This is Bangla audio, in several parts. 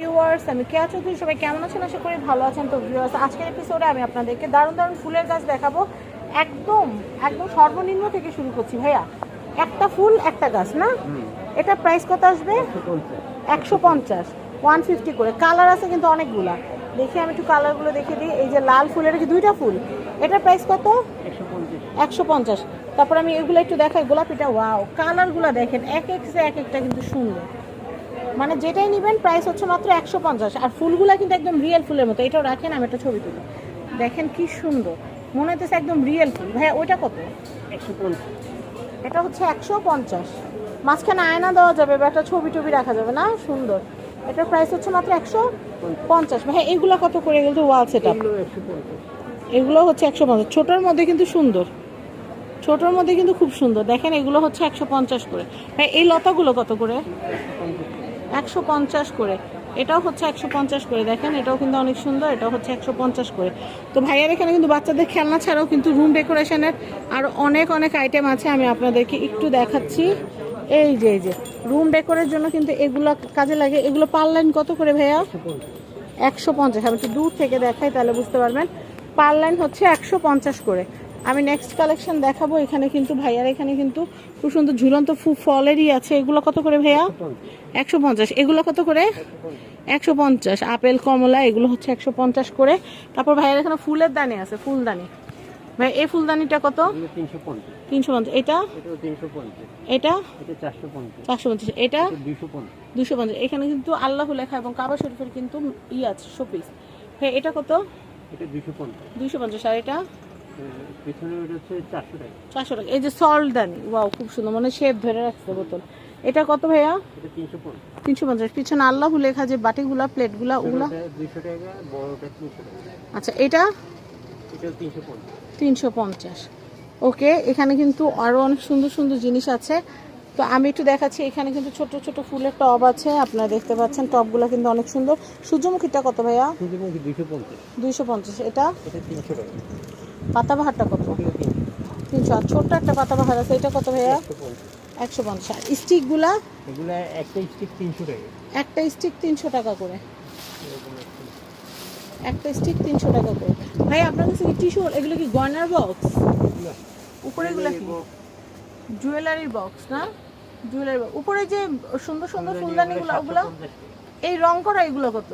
ভিউয়ার্স আমি কেয়া চৌধুরী সবাই কেমন আছেন? আশা করি ভালো আছেন। তো ভিউয়ার্স আজকের এপিসোডে আমি আপনাদেরকে দারুণ দারুণ ফুলের গাছ দেখাবো। একদম একদম সর্বনিম্ন থেকে শুরু করছি। ভাইয়া একটা ফুল একটা গাছ না? এটা প্রাইস কত আসবে? একশো পঞ্চাশ। ওয়ান ফিফটি করে। কালার আছে কিন্তু অনেকগুলা। দেখি আমি একটু কালারগুলো দেখে দিই। এই যে লাল ফুলের কি দুইটা ফুল? এটার প্রাইস কত? একশো পঞ্চাশ। তারপর আমি এগুলো একটু দেখাই। গোলাপিটা ওয়াও কালারগুলো দেখেন এক এক সে এক একটা কিন্তু সুন্দর। মানে যেটাই নেবেন প্রাইস হচ্ছে মাত্র একশো পঞ্চাশ। আর ফুলগুলো কিন্তু একদম রিয়েল ফুলের মতো। এটাও রাখেন আমি একটা ছবি তুলি। দেখেন কি সুন্দর। মনে হচ্ছে একদম রিয়েল ফুল। ভাইয়া ওইটা কত? এটা হচ্ছে একশো পঞ্চাশ। মাঝখানে আয়না দেওয়া যাবে বা একটা ছবি টবি রাখা যাবে না? সুন্দর। এটার প্রাইস হচ্ছে মাত্র একশো পঞ্চাশ। ভাই এগুলো কত করে? কিন্তু ওয়াল সেট আপ এগুলো হচ্ছে একশো পঞ্চাশ। ছোটোর মধ্যে কিন্তু সুন্দর। ছোটোর মধ্যে কিন্তু খুব সুন্দর। দেখেন এগুলো হচ্ছে একশো পঞ্চাশ করে। ভাই এই লতাগুলো কত করে? একশো পঞ্চাশ করে। এটাও হচ্ছে একশো পঞ্চাশ করে। দেখেন, এটাও কিন্তু অনেক সুন্দর, এটাও হচ্ছে একশো পঞ্চাশ করে। তো ভাইয়ার এখানে কিন্তু বাচ্চাদের খেলনা ছাড়াও কিন্তু রুম ডেকোরেশনের আর অনেক অনেক আইটেম আছে। আমি আপনাদেরকে একটু দেখাচ্ছি। এই যে এই যে রুম ডেকোরের জন্য কিন্তু এগুলো কাজে লাগে। এগুলো পার লাইন কত করে ভাইয়া? একশো পঞ্চাশ। আমি একটু দূর থেকে দেখাই, তাহলে বুঝতে পারবেন। পার লাইন হচ্ছে একশো পঞ্চাশ করে। আমি নেক্সট কালেকশন দেখাবো। এখানে কিন্তু ভাইয়ার এখানে কিন্তু খুব সুন্দর ঝুলন্ত ফু ফলেরই আছে। এগুলো কত করে ভাইয়া? একশো পঞ্চাশ। এগুলো কত করে? একশো পঞ্চাশ। আপেল কমলা এগুলো হচ্ছে একশো পঞ্চাশ করে। তারপর ভাইয়ার এখানে ফুলের দানি আছে ফুলদানি। ভাই এই ফুলদানিটা কত? তিনশো পঞ্চাশ। এটা? এটা? চারশো পঞ্চাশ। এটা? দুশো পঞ্চাশ। এখানে কিন্তু আল্লাহ লেখা এবং কাবা শরীফের কিন্তু ই আছে শোপিস। হ্যাঁ এটা কত? দুইশো পঞ্চাশ। আর এটা? চারশো টাকা। চারশো এই যে ওয়াও খুব সুন্দর মানে শেপ ধরে রাখছে বোতল। এটা কত ভাইয়া? তিনশো পঞ্চাশ। পিছনে আল্লাহ লেখা যে বাটিগুলা প্লেটগুলা ওগুলা? আচ্ছা এটা? তিনশো পঞ্চাশ। ওকে এখানে কিন্তু আরও অনেক সুন্দর সুন্দর জিনিস আছে। তো আমি একটু দেখাচ্ছি এখানে কিন্তু ছোট ছোট ফুলের টব আছে আপনারা দেখতে পাচ্ছেন টবগুলো কিন্তু অনেক সুন্দর। সূর্যমুখীটা কত ভাইয়া? সূর্যমুখী দুইশো পঞ্চাশ। দুইশো পঞ্চাশ এটা? এটা তিনশো টাকা। পাতাবাহারটা কত? তিনশো আর ছোট্ট একটা পাতাবাহার আছে এটা কত ভাইয়া? একশো পঞ্চাশ। স্টিকগুলা? একটা স্টিক তিনশো টাকা। একটা স্টিক তিনশো টাকা করে। একটা। স্টিক। তিনশো টাকা করে। ভাই আপনার কাছে কি টিস্যু এগুলো কি গয়নার বক্স? না, উপরে এগুলো কি? জুয়েলারির বক্স না? Jewellery box. উপরে যে সুন্দর সুন্দর ফুলদানিগুলো ওগুলো? এই রং করা এগুলো কত?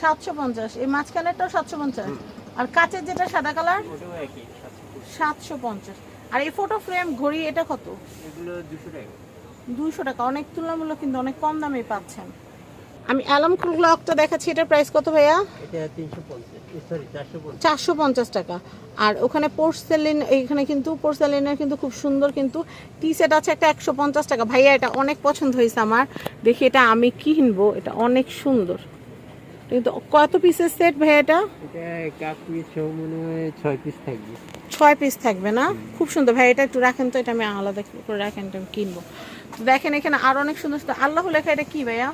সাতশো পঞ্চাশ। এই মাঝখানেরটাও সাতশো পঞ্চাশ? আর কাচের যেটা সাদা কালার? সাতশো পঞ্চাশ। আর এই ফটো ফ্রেম ঘড়ি এটা কত? দুশো টাকা। অনেক তুলনামূলক কিন্তু অনেক কম দামে পাচ্ছেন। আমি অ্যালাম ক্লকটা দেখাচ্ছি এটার প্রাইস কত ভাইয়া? চারশো পঞ্চাশ। টাকা। আর ওখানে পোর্সেলিন এইখানে কিন্তু পোর্সেলিনের কিন্তু খুব সুন্দর কিন্তু টি সেট আছে একটা একশো পঞ্চাশ টাকা। ভাইয়া এটা অনেক পছন্দ হয়েছে আমার। দেখি এটা আমি কিনবো এটা অনেক সুন্দর। কিন্তু কত পিসের সেট ভাইয়া এটা? ছয় পিস থাকবে। ছয় পিস থাকবে না? খুব সুন্দর। ভাই এটা একটু রাখেন তো এটা আমি আলাদা করে রাখেন এটা আমি কিনবো। তো দেখেন এখানে আর অনেক সুন্দর সুন্দর আল্লাহ লেখা এটা কি ভাইয়া?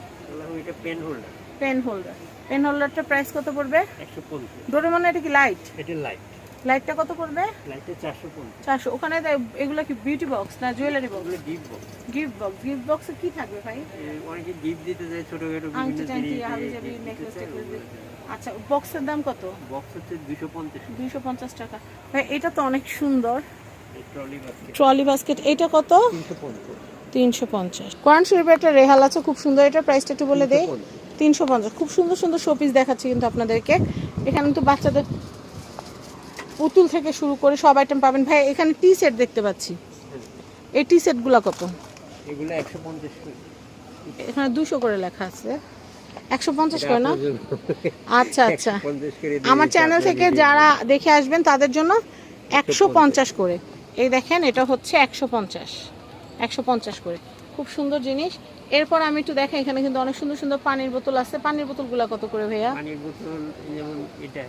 Pen holder pen holder pen হোল্ডারটা price কত পড়বে? একশো পঞ্চাশ। ডোরেমনে এটা কি লাইট এটা লাইট লাইটটা কত পড়বে? লাইটে চারশো পঞ্চাশ। চারশো। ওখানে দে- এগুলো কি বিউটি বক্স না জুয়েলারি বক্স ওগুলো gift box gift box gift বক্সে কি থাকবে ভাই? অনেকে গিফট দিতে যায় ছোটখাটো আংটি বিভিন্ন টাংটি হাবি জাবি নেকলেস আচ্ছা বক্সের দাম কত? বক্স হচ্ছে দুশো পঞ্চাশ দুইশো পঞ্চাশ টাকা। ভাই এটা তো অনেক সুন্দর। ট্রলি বাস্কেট ট্রলি বাস্কেট এটা কত? তিনশো পঞ্চাশ। তিনশো পঞ্চাশ। কোরআন শরীফের একটা রেহাল আছে খুব সুন্দর। এটা প্রাইসটা একটু বলে দেই। তিনশো পঞ্চাশ। খুব সুন্দর সুন্দর শোপিস দেখাচ্ছি কিন্তু আপনাদেরকে। এখানে তো বাচ্চাদের পুতুল থেকে শুরু করে সব আইটেম পাবেন। ভাই এখানে টি সেট দেখতে পাচ্ছি। এই টি সেটগুলো কত? এগুলো একশো পঞ্চাশ এখানে দুশো করে লেখা আছে। একশো পঞ্চাশ করে না? আচ্ছা আচ্ছা। 150 করে দিয়ে আমার চ্যানেল থেকে যারা দেখে আসবেন তাদের জন্য একশো পঞ্চাশ করে। এই দেখেন এটা হচ্ছে একশো পঞ্চাশ। একশো পঞ্চাশ করে। খুব সুন্দর জিনিস। এরপর আমি একটু দেখেন এখানে কিন্তু অনেক সুন্দর সুন্দর পানির বোতল আছে। পানির বোতলগুলো কত করে ভাইয়া? পানির বোতল যেমন এটা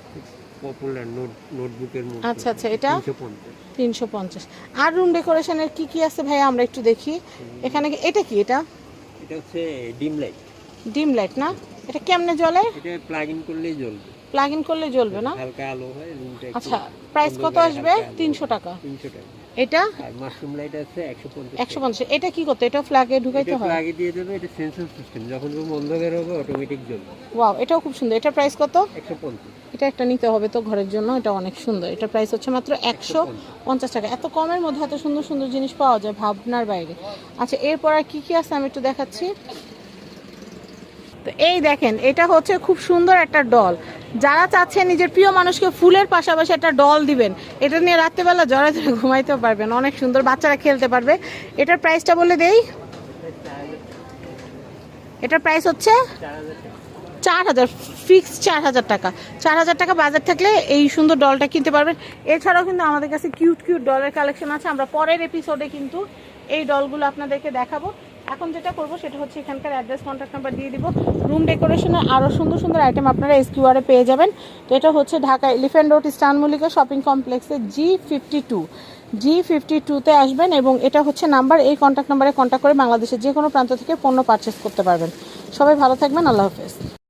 পপুলার নোট নোটবুকের মধ্যে। আচ্ছা আচ্ছা এটা? তিনশো পঞ্চাশ। তিনশো পঞ্চাশ। আর রুম ডেকোরেশনের কি কি আছে ভাইয়া? আমরা একটু দেখি। এখানে এটা কি এটা? এটা হচ্ছে ডিম লাইট। ডিম লাইট না? এটা কেমনে জ্বলে? এটা প্লাগ ইন করলেই জ্বলবে। প্লাগ ইন করলে জ্বলবে না? হালকা আলো হয় রুমটা আচ্ছা প্রাইস কত আসবে? তিনশো টাকা। তিনশো টাকা। এটা? আর মাশরুম লাইট আছে একশো পঞ্চাশ। একশো পঞ্চাশ। এটা কি করতে? এটা ফ্ল্যাগে ঢুকাইতে এটা হয়? লাগিয়ে দিয়ে দেবে এটা সেন্সর সিস্টেম যখন রুম অন্ধকার হবে অটোমেটিক জ্বলবে। ওয়াও এটাও খুব সুন্দর। এটার প্রাইস কত? একশো পঞ্চাশ। এটা একটা নিতে হবে তো ঘরের জন্য, এটা অনেক সুন্দর। এটা প্রাইস হচ্ছে মাত্র একশো পঞ্চাশ টাকা। এত কমের মধ্যে এত সুন্দর সুন্দর জিনিস পাওয়া যায় ভাবনার বাইরে। আচ্ছা এরপর আর কী কী আছে আমি একটু দেখাচ্ছি। তো এই দেখেন, এটা হচ্ছে খুব সুন্দর একটা ডল যারা চাচ্ছেন নিজের প্রিয় মানুষকে ফুলের পাশাপাশি একটা ডল দিবেন, এটা নিয়ে রাত্রেবেলা জড়ায় ধরে ঘুমাইতেও পারবেন। অনেক সুন্দর বাচ্চারা খেলতে পারবে। এটার প্রাইসটা বলে দেই। এটার প্রাইস হচ্ছে চার হাজার ফিক্স চার হাজার টাকা। চার হাজার টাকা বাজার থাকলে এই সুন্দর ডলটা কিনতে পারবেন। এছাড়াও কিন্তু আমাদের কাছে কিউট কিউট ডলের কালেকশন আছে। আমরা পরের এপিসোডে কিন্তু এই ডলগুলো আপনাদেরকে দেখাবো। এখন যেটা করব, সেটা হচ্ছে এখানকার অ্যাড্রেস কন্ট্যাক্ট নাম্বার দিয়ে দিব। রুম ডেকোরেশনের আরও সুন্দর সুন্দর আইটেম আপনারা এসকিউআরে পেয়ে যাবেন। তো এটা হচ্ছে ঢাকা এলিফ্যান্ট রোড ইস্টানমল্লিকা শপিং কমপ্লেক্সে G fifty two G fifty টুতে আসবেন এবং এটা হচ্ছে নাম্বার এই কন্ট্যাক্ট নাম্বারে কন্ট্যাক্ট করে বাংলাদেশের যে কোনো প্রান্ত থেকে পণ্য পারচেস করতে পারবেন। সবাই ভালো থাকবেন। আল্লাহ হাফেজ।